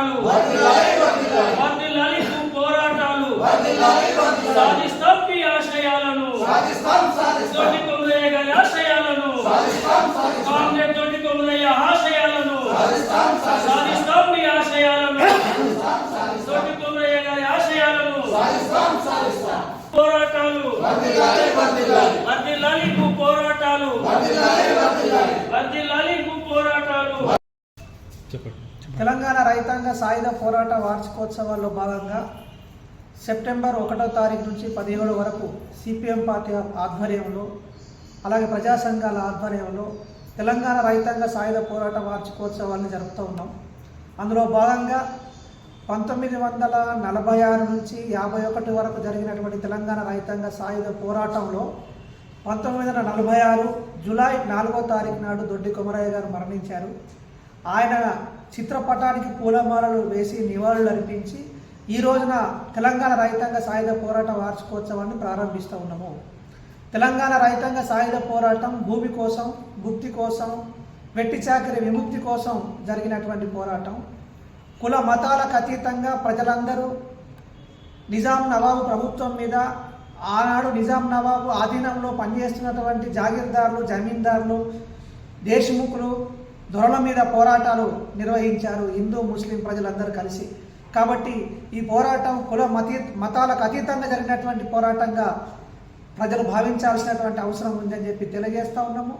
పోరాటాలు. వర్ధిల్లాలి పోరాటాలు. సాధిస్తాం మీ ఆశయాలను. తోటి కొమరయ్య గారి ఆశయాలను. కాంగ్రెస్ తోటి కొమరయ్య ఆశయాలను. సాధిస్తాం మీ ఆశయాలను. తోటి కొమరయ్య గారి ఆశయాలను. పోరాటాలు వర్ధిల్లాలి భూ పోరాటాలు వర్ధిల్లాలి భూ పోరాటాలు తెలంగాణ రైతాంగ సాయుధ పోరాట వార్షికోత్సవాల్లో భాగంగా సెప్టెంబర్ ఒకటో తారీఖు నుంచి పదిహేడు వరకు సిపిఎం పార్టీ ఆధ్వర్యంలో అలాగే ప్రజా సంఘాల ఆధ్వర్యంలో తెలంగాణ రైతాంగ సాయుధ పోరాట వార్షికోత్సవాలను జరుపుతూ ఉన్నాం. అందులో భాగంగా పంతొమ్మిది వందల నలభై ఆరు నుంచి యాభై ఒకటి వరకు జరిగినటువంటి తెలంగాణ రైతాంగ సాయుధ పోరాటంలో పంతొమ్మిది వందల నలభై ఆరు జూలై నాలుగో తారీఖు నాడు దొడ్డి కొమరయ్య గారు మరణించారు. ఆయన చిత్రపటానికి పూలమాలలు వేసి నివాళులు అర్పించి ఈ రోజున తెలంగాణ రైతాంగ సాయుధ పోరాట వార్షికోత్సవాన్ని ప్రారంభిస్తూ ఉన్నాము. తెలంగాణ రైతాంగ సాయుధ పోరాటం భూమి కోసం భుక్తి కోసం వెట్టి చాకరి విముక్తి కోసం జరిగినటువంటి పోరాటం. కుల మతాలకు అతీతంగా ప్రజలందరూ నిజాం నవాబు ప్రభుత్వం మీద ఆనాడు నిజాం నవాబు ఆధీనంలో పనిచేస్తున్నటువంటి జాగీర్దారులు జమీందారులు దేశముఖులు దొరల మీద పోరాటాలు నిర్వహించారు హిందూ ముస్లిం ప్రజలందరూ కలిసి. కాబట్టి ఈ పోరాటం కుల మతీ మతాలకు అతీతంగా జరిగినటువంటి పోరాటంగా ప్రజలు భావించాల్సినటువంటి అవసరం ఉందని చెప్పి తెలియజేస్తూ ఉన్నాము.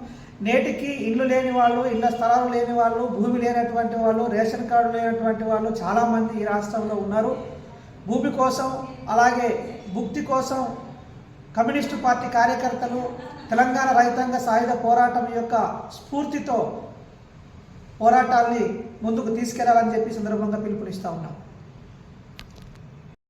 నేటికి ఇల్లు లేని వాళ్ళు ఇళ్ళ స్థలాలు లేని వాళ్ళు భూమి లేనటువంటి వాళ్ళు రేషన్ కార్డు లేనటువంటి వాళ్ళు చాలామంది ఈ రాష్ట్రంలో ఉన్నారు. భూమి కోసం అలాగే భుక్తి కోసం కమ్యూనిస్టు పార్టీ కార్యకర్తలు తెలంగాణ రైతాంగ సాయుధ పోరాటం యొక్క స్ఫూర్తితో పోరాటాల్ని ముందుకు తీసుకెళ్ళాలని చెప్పి సందర్భంగా పిలుపునిస్తా ఉన్నాం.